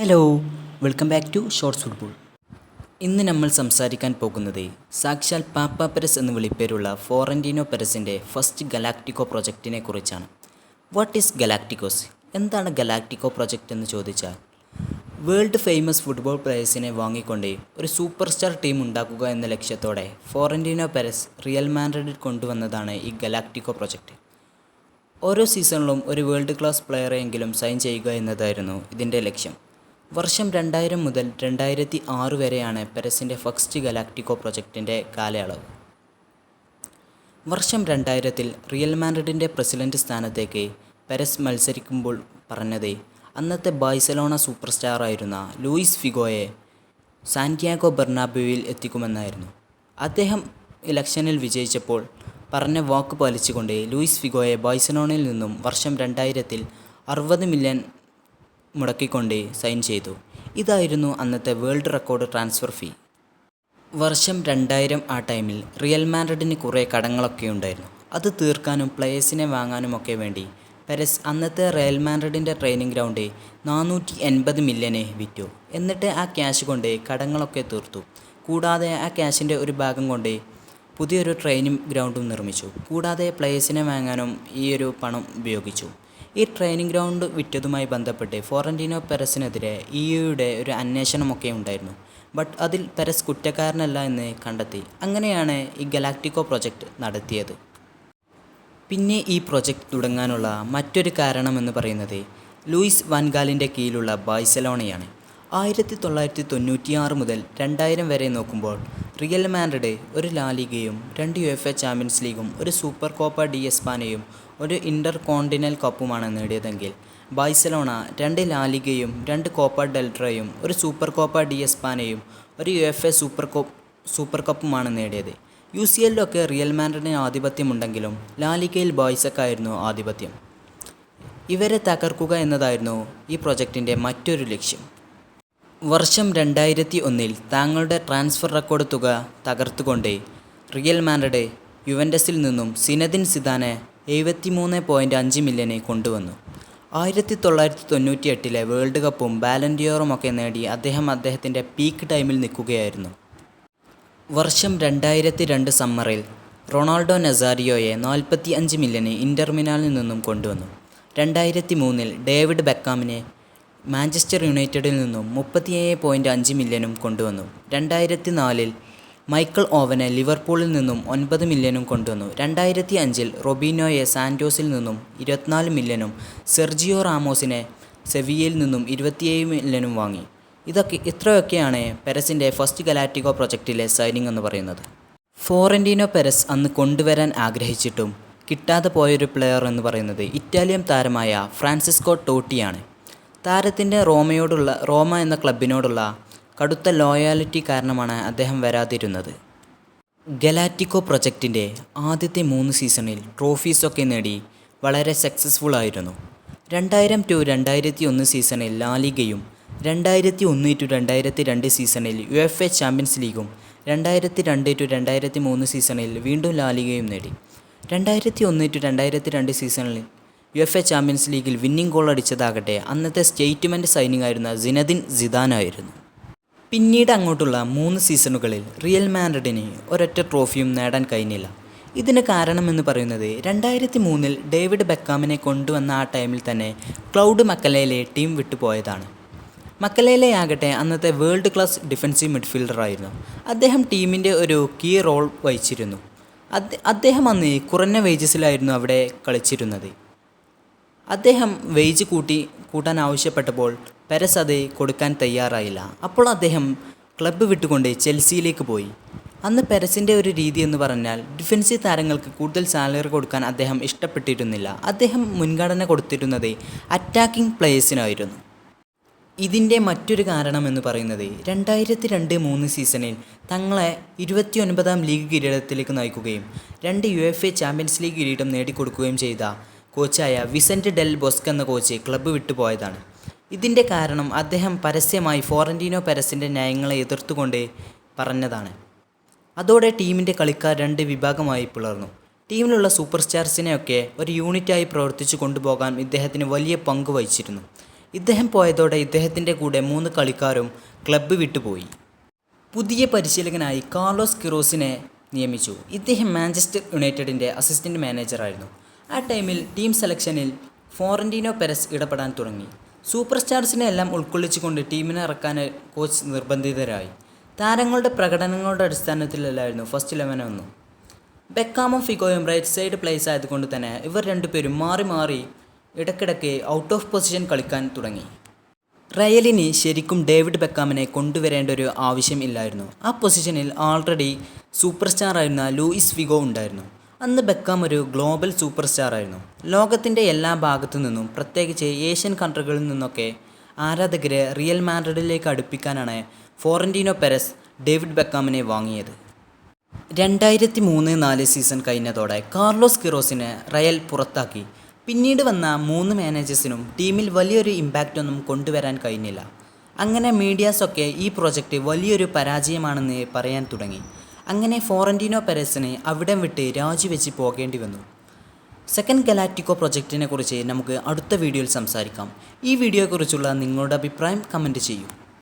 Hello welcome back to shorts football ഇന്ന് നമ്മൾ സംസാരിക്കാൻ പോകുന്നത് സാക്ഷാൽ പാപ്പ പെരസ് എന്ന് വിളിപ്പേരുള്ള ഫോറന്റീനോ പെരസിന്റെ ഫസ്റ്റ് ഗലാക്ടിക്കോ പ്രൊജക്റ്റിനെ കുറിച്ചാണ്. വാട്ട് ഈസ് ഗലാക്ടിക്കോസ് എന്താണ് ഗലാക്ടിക്കോ പ്രൊജക്റ്റ് എന്ന് ചോദിച്ചാൽ വേൾഡ് ഫേമസ് ഫുട്ബോൾ പ്ലെയേഴ്സിനെ വാങ്ങിക്കൊണ്ട് ഒരു സൂപ്പർ സ്റ്റാർ ടീം ഉണ്ടാക്കുക എന്ന ലക്ഷ്യത്തോടെ ഫോറന്റീനോ പെരസ് റിയൽ മാൻഡ്രിഡിൽ കൊണ്ടുവന്നതാണ് ഈ ഗലാക്ടിക്കോ പ്രൊജക്റ്റ് ഓരോ സീസണിലും ഒരു വേൾഡ് ക്ലാസ് പ്ലെയറെയെങ്കിലും സൈൻ ചെയ്യുക എന്നതായിരുന്നു ഇതിന്റെ ലക്ഷ്യം. വർഷം രണ്ടായിരം മുതൽ രണ്ടായിരത്തി ആറ് വരെയാണ് പെരസിന്റെ ഫസ്റ്റ് ഗലാക്ടിക്കോ പ്രൊജക്റ്റിന്റെ കാലയളവ്. വർഷം രണ്ടായിരത്തിൽ റിയൽ മാൻഡ്രിഡിന്റെ പ്രസിഡന്റ് സ്ഥാനത്തേക്ക് പെരസ് മത്സരിക്കുമ്പോൾ പറഞ്ഞത് അന്നത്തെ ബാഴ്സലോണ സൂപ്പർ സ്റ്റാറായിരുന്ന ലൂയിസ് ഫിഗോയെ സാന്റിയാഗോ ബെർണാബുവിൽ എത്തിക്കുമെന്നായിരുന്നു. അദ്ദേഹം ഇലക്ഷനിൽ വിജയിച്ചപ്പോൾ പറഞ്ഞ വാക്ക് പാലിച്ചുകൊണ്ട് ലൂയിസ് ഫിഗോയെ ബാഴ്സലോണയിൽ നിന്നും വർഷം രണ്ടായിരത്തിൽ അറുപത് മില്യൺ മുടക്കിക്കൊണ്ട് സൈൻ ചെയ്തു. ഇതായിരുന്നു അന്നത്തെ വേൾഡ് റെക്കോർഡ് ട്രാൻസ്ഫർ ഫീ. വർഷം രണ്ടായിരം ആ ടൈമിൽ റിയൽ മാൻഡ്രിഡിന് കുറേ കടങ്ങളൊക്കെ ഉണ്ടായിരുന്നു. അത് തീർക്കാനും പ്ലേയേഴ്സിനെ വാങ്ങാനുമൊക്കെ വേണ്ടി പെരസ് അന്നത്തെ റയൽ മാൻഡ്രിഡിന്റെ ട്രെയിനിങ് ഗ്രൗണ്ട് നാനൂറ്റി എൺപത് മില്യനെ വിറ്റു. എന്നിട്ട് ആ ക്യാഷ് കൊണ്ട് കടങ്ങളൊക്കെ തീർത്തു. കൂടാതെ ആ ക്യാഷിന്റെ ഒരു ഭാഗം കൊണ്ട് പുതിയൊരു ട്രെയിനിങ് ഗ്രൗണ്ടും നിർമ്മിച്ചു. കൂടാതെ പ്ലേയേഴ്സിനെ വാങ്ങാനും ഈ ഒരു പണം ഉപയോഗിച്ചു. ഈ ട്രെയിനിങ് ഗ്രൗണ്ട് വിറ്റതുമായി ബന്ധപ്പെട്ട് ഫോറന്റീനോ പെരസിനെതിരെ ഇ യുയുടെ ഒരു അന്വേഷണമൊക്കെ ഉണ്ടായിരുന്നു. ബട്ട് അതിൽ പെരസ് കുറ്റക്കാരനല്ല എന്ന് കണ്ടെത്തി. അങ്ങനെയാണ് ഈ ഗലാക്ടിക്കോ പ്രൊജക്റ്റ് നടത്തിയത്. പിന്നെ ഈ പ്രൊജക്റ്റ് തുടങ്ങാനുള്ള മറ്റൊരു കാരണമെന്ന് പറയുന്നത് ലൂയിസ് വാൻഗാലിന്റെ കീഴിലുള്ള ബാഴ്സലോണയാണ്. ആയിരത്തി തൊള്ളായിരത്തി തൊണ്ണൂറ്റിയാറ് മുതൽ രണ്ടായിരം വരെ നോക്കുമ്പോൾ റിയൽ മാൻഡ്രിഡ് ഒരു ലാലിഗയും രണ്ട് യു എഫ് എ ചാമ്പ്യൻസ് ലീഗും ഒരു സൂപ്പർ കോപ്പ ഡി എസ്പാനയും ഒരു ഇന്റർ കോണ്ടിനൽ കപ്പുമാണ് നേടിയതെങ്കിൽ ബാഴ്സലോണ രണ്ട് ലാലിഗയും രണ്ട് കോപ്പ ഡെൽട്രയും ഒരു സൂപ്പർ കോപ്പ ഡി എസ്പാനയും ഒരു യു എഫ് എ സൂപ്പർ കോ സൂപ്പർ കപ്പുമാണ് നേടിയത്. യു സി എല്ലിലൊക്കെ റിയൽ മാൻഡ്രിഡിന് ആധിപത്യമുണ്ടെങ്കിലും ലാലിഗയിൽ ബോയ്സക്കായിരുന്നു ആധിപത്യം. ഇവരെ തകർക്കുക എന്നതായിരുന്നു ഈ പ്രൊജക്റ്റിന്റെ മറ്റൊരു ലക്ഷ്യം. വർഷം രണ്ടായിരത്തി ഒന്നിൽ താങ്കളുടെ ട്രാൻസ്ഫർ റെക്കോർഡ് തുക തകർത്തുകൊണ്ട് റിയൽ മാൻഡ്രിഡ് യുവൻഡസിൽ നിന്നും സിനദിൻ സിദാനെ എഴുപത്തിമൂന്ന് പോയിന്റ് അഞ്ച് മില്യനെ കൊണ്ടുവന്നു. ആയിരത്തി തൊള്ളായിരത്തി തൊണ്ണൂറ്റി എട്ടിലെ വേൾഡ് കപ്പും ബാലൻഡിയോറും ഒക്കെ നേടി അദ്ദേഹം അദ്ദേഹത്തിന്റെ പീക്ക് ടൈമിൽ നിൽക്കുകയായിരുന്നു. വർഷം രണ്ടായിരത്തി രണ്ട് സമ്മറിൽ റൊണാൾഡോ നസാരിയോയെ നാൽപ്പത്തി അഞ്ച് മില്യന് ഇന്റർമിനാലിൽ നിന്നും കൊണ്ടുവന്നു. രണ്ടായിരത്തി മൂന്നിൽ ഡേവിഡ് ബെക്കാമിനെ മാഞ്ചസ്റ്റർ യുണൈറ്റഡിൽ നിന്നും മുപ്പത്തിയേഴ് പോയിന്റ് അഞ്ച് മില്യനും കൊണ്ടുവന്നു. രണ്ടായിരത്തി നാലിൽ മൈക്കിൾ ഓവനെ ലിവർപൂളിൽ നിന്നും ഒൻപത് മില്യനും കൊണ്ടുവന്നു. രണ്ടായിരത്തി അഞ്ചിൽ റൊബീനോയെ സാന്റോസിൽ നിന്നും ഇരുപത്തിനാല് മില്യനും സെർജിയോ റാമോസിനെ സെവിയയിൽ നിന്നും ഇരുപത്തിയേഴ് മില്യനും വാങ്ങി. ഇതൊക്കെ ഇത്രയൊക്കെയാണ് പെരസിന്റെ ഫസ്റ്റ് ഗലാറ്റിക്കോ പ്രൊജക്റ്റിലെ സൈനിങ് എന്ന് പറയുന്നത്. ഫോറന്റീനോ പെരസ് അന്ന് കൊണ്ടുവരാൻ ആഗ്രഹിച്ചിട്ടും കിട്ടാതെ പോയൊരു പ്ലെയർ എന്ന് പറയുന്നത് ഇറ്റാലിയൻ താരമായ ഫ്രാൻസിസ്കോ ടോട്ടിയാണ്. താരത്തിന്റെ റോമയോടുള്ള റോമ എന്ന ക്ലബിനോടുള്ള കടുത്ത ലോയാലിറ്റി കാരണമാണ് അദ്ദേഹം വരാതിരുന്നത്. ഗലാറ്റിക്കോ പ്രൊജക്റ്റിന്റെ ആദ്യത്തെ മൂന്ന് സീസണിൽ ട്രോഫീസൊക്കെ നേടി വളരെ സക്സസ്ഫുൾ ആയിരുന്നു രണ്ടായിരം ടു രണ്ടായിരത്തി ഒന്ന് സീസണിൽ ലാലിഗയും രണ്ടായിരത്തി ഒന്ന് ടു രണ്ടായിരത്തി രണ്ട് സീസണിൽ യു എഫ് എ ചാമ്പ്യൻസ് ലീഗും രണ്ടായിരത്തി രണ്ട് ടു രണ്ടായിരത്തി മൂന്ന് സീസണിൽ വീണ്ടും ലാലിഗയും നേടി. രണ്ടായിരത്തി ഒന്ന് ടു രണ്ടായിരത്തി രണ്ട് സീസണിൽ യു എഫ് എ ചാമ്പ്യൻസ് ലീഗിൽ വിന്നിംഗ് ഗോൾ അടിച്ചതാകട്ടെ അന്നത്തെ സ്റ്റേറ്റ്മെന്റ് സൈനിങ് ആയിരുന്ന ജിനദിൻ ജിദാനായിരുന്നു പിന്നീട് അങ്ങോട്ടുള്ള മൂന്ന് സീസണുകളിൽ റിയൽ മാൻഡ്രിഡിന് ഒരൊറ്റ ട്രോഫിയും നേടാൻ കഴിഞ്ഞില്ല. ഇതിന് കാരണമെന്ന് പറയുന്നത് രണ്ടായിരത്തി മൂന്നിൽ ഡേവിഡ് ബെക്കാമിനെ കൊണ്ടുവന്ന ആ ടൈമിൽ തന്നെ ക്ലൗഡ് മക്കലയിലെ ടീം വിട്ടുപോയതാണ്. മക്കലേലെ ആകട്ടെ അന്നത്തെ വേൾഡ് ക്ലാസ് ഡിഫൻസീവ് മിഡ്ഫീൽഡറായിരുന്നു അദ്ദേഹം ടീമിന്റെ ഒരു കീ റോൾ വഹിച്ചിരുന്നു. അദ്ദേഹം അന്ന് കുറഞ്ഞ വേജസിലായിരുന്നു അവിടെ കളിച്ചിരുന്നത്. അദ്ദേഹം വെയ്ജ് കൂട്ടി കൂട്ടാൻ ആവശ്യപ്പെട്ടപ്പോൾ പെരസ് അത് കൊടുക്കാൻ തയ്യാറായില്ല. അപ്പോൾ അദ്ദേഹം ക്ലബ്ബ് വിട്ടുകൊണ്ട് ചെൽസിയിലേക്ക് പോയി. അന്ന് പെരസിന്റെ ഒരു രീതി എന്ന് പറഞ്ഞാൽ ഡിഫൻസീവ് താരങ്ങൾക്ക് കൂടുതൽ സാലറി കൊടുക്കാൻ അദ്ദേഹം ഇഷ്ടപ്പെട്ടിരുന്നില്ല. അദ്ദേഹം മുൻഗണന കൊടുത്തിരുന്നത് അറ്റാക്കിംഗ് പ്ലേയേഴ്സിനായിരുന്നു ഇതിന്റെ മറ്റൊരു കാരണം എന്ന് പറയുന്നത് രണ്ടായിരത്തി രണ്ട് മൂന്ന് സീസണിൽ തങ്ങളെ ഇരുപത്തിയൊൻപതാം ലീഗ് കിരീടത്തിലേക്ക് നയിക്കുകയും രണ്ട് U F A Champions league കിരീടം നേടിക്കൊടുക്കുകയും ചെയ്ത കോച്ചായ വിസന്റ് ഡെൽ ബൊസ്ക് എന്ന കോച്ച് ക്ലബ്ബ് വിട്ടുപോയതാണ് ഇതിന്റെ കാരണം അദ്ദേഹം പരസ്യമായി ഫോറന്റീനോ പെരസിന്റെ ന്യായങ്ങളെ എതിർത്തുകൊണ്ട് പറഞ്ഞതാണ്. അതോടെ ടീമിന്റെ കളിക്കാർ രണ്ട് വിഭാഗമായി പിളർന്നു. ടീമിലുള്ള സൂപ്പർ സ്റ്റാർസിനെയൊക്കെ ഒരു യൂണിറ്റായി പ്രവർത്തിച്ചു കൊണ്ടുപോകാൻ ഇദ്ദേഹത്തിന് വലിയ പങ്ക് വഹിച്ചിരുന്നു. ഇദ്ദേഹം പോയതോടെ ഇദ്ദേഹത്തിന്റെ കൂടെ മൂന്ന് കളിക്കാരും ക്ലബ്ബ് വിട്ടുപോയി പുതിയ പരിശീലകനായി കാർലോസ് കിറോസിനെ നിയമിച്ചു. ഇദ്ദേഹം മാഞ്ചസ്റ്റർ യുണൈറ്റഡിന്റെ അസിസ്റ്റന്റ് മാനേജറായിരുന്നു ആ ടൈമിൽ ടീം സെലക്ഷനിൽ ഫോറന്റീനോ പെരസ് ഇടപെടാൻ തുടങ്ങി. സൂപ്പർ സ്റ്റാർസിനെ എല്ലാം ഉൾക്കൊള്ളിച്ചുകൊണ്ട് ടീമിനെ ഇറക്കാൻ കോച്ച് നിർബന്ധിതരായി. താരങ്ങളുടെ പ്രകടനങ്ങളുടെ അടിസ്ഥാനത്തിലല്ലായിരുന്നു ഫസ്റ്റ് ഇലവൻ ഒന്നും. ബെക്കാമും ഫിഗോയും റൈറ്റ് സൈഡ് പ്ലേസ് ആയതുകൊണ്ട് തന്നെ ഇവർ രണ്ടുപേരും മാറി മാറി ഇടയ്ക്കിടയ്ക്ക് ഔട്ട് ഓഫ് പൊസിഷൻ കളിക്കാൻ തുടങ്ങി. റയലിന് ശരിക്കും ഡേവിഡ് ബെക്കാമിനെ കൊണ്ടുവരേണ്ട ഒരു ആവശ്യം ഇല്ലായിരുന്നു. ആ പൊസിഷനിൽ ആൾറെഡി സൂപ്പർ സ്റ്റാർ ആയിരുന്ന ലൂയിസ് ഫിഗോ ഉണ്ടായിരുന്നു. അന്ന് ബെക്കാം ഒരു ഗ്ലോബൽ സൂപ്പർ സ്റ്റാർ ആയിരുന്നു ലോകത്തിന്റെ എല്ലാ ഭാഗത്തു നിന്നും പ്രത്യേകിച്ച് ഏഷ്യൻ കൺട്രികളിൽ നിന്നൊക്കെ ആരാധകരെ റിയൽ മാൻഡ്രിഡിലേക്ക് അടുപ്പിക്കാനാണ് ഫോറന്റീനോ പെരസ് ഡേവിഡ് ബെക്കാമിനെ വാങ്ങിയത്. രണ്ടായിരത്തി മൂന്ന് നാല് സീസൺ കഴിഞ്ഞതോടെ കാർലോസ് കിറോസിനെ റയൽ പുറത്താക്കി. പിന്നീട് വന്ന മൂന്ന് മാനേജേഴ്സിനും ടീമിൽ വലിയൊരു ഇമ്പാക്റ്റ് ഒന്നും കൊണ്ടുവരാൻ കഴിഞ്ഞില്ല. അങ്ങനെ മീഡിയാസൊക്കെ ഈ പ്രോജക്റ്റ് വലിയൊരു പരാജയമാണെന്ന് പറയാൻ തുടങ്ങി. അങ്ങനെ ഫോറന്റീനോ പെരസിനെ അവിടെ വിട്ട് രാജിവെച്ച് പോകേണ്ടി വന്നു. സെക്കൻഡ് ഗലാറ്റിക്കോ പ്രൊജക്റ്റിനെ കുറിച്ച് നമുക്ക് അടുത്ത വീഡിയോയിൽ സംസാരിക്കാം. ഈ വീഡിയോയെക്കുറിച്ചുള്ള നിങ്ങളുടെ അഭിപ്രായം കമന്റ് ചെയ്യൂ.